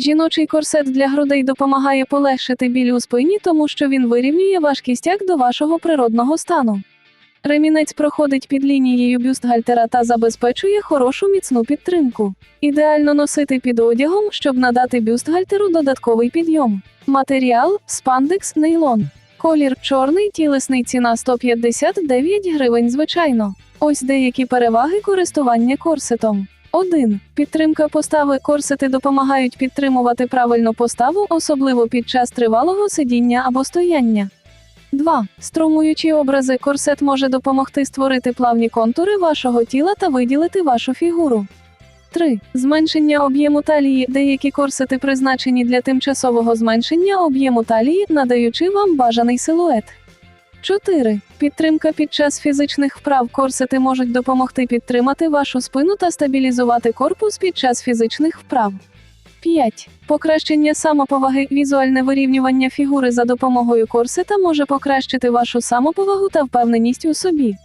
Жіночий корсет для грудей допомагає полегшити біль у спині, тому що він вирівнює ваш кістяк до вашого природного стану. Ремінець проходить під лінією бюстгальтера та забезпечує хорошу міцну підтримку. Ідеально носити під одягом, щоб надати бюстгальтеру додатковий підйом. Матеріал спандекс нейлон. Колір чорний, тілесний ціна 159 гривень звичайно. Ось деякі переваги користування корсетом. 1. Підтримка постави корсети допомагають підтримувати правильну поставу, особливо під час тривалого сидіння або стояння. 2. Струмуючі образи корсет може допомогти створити плавні контури вашого тіла та виділити вашу фігуру. 3. Зменшення об'єму талії. Деякі корсети призначені для тимчасового зменшення об'єму талії, надаючи вам бажаний силует. 4. Підтримка під час фізичних вправ корсети можуть допомогти підтримати вашу спину та стабілізувати корпус під час фізичних вправ. 5. Покращення самоповаги. Візуальне вирівнювання фігури за допомогою корсета може покращити вашу самоповагу та впевненість у собі.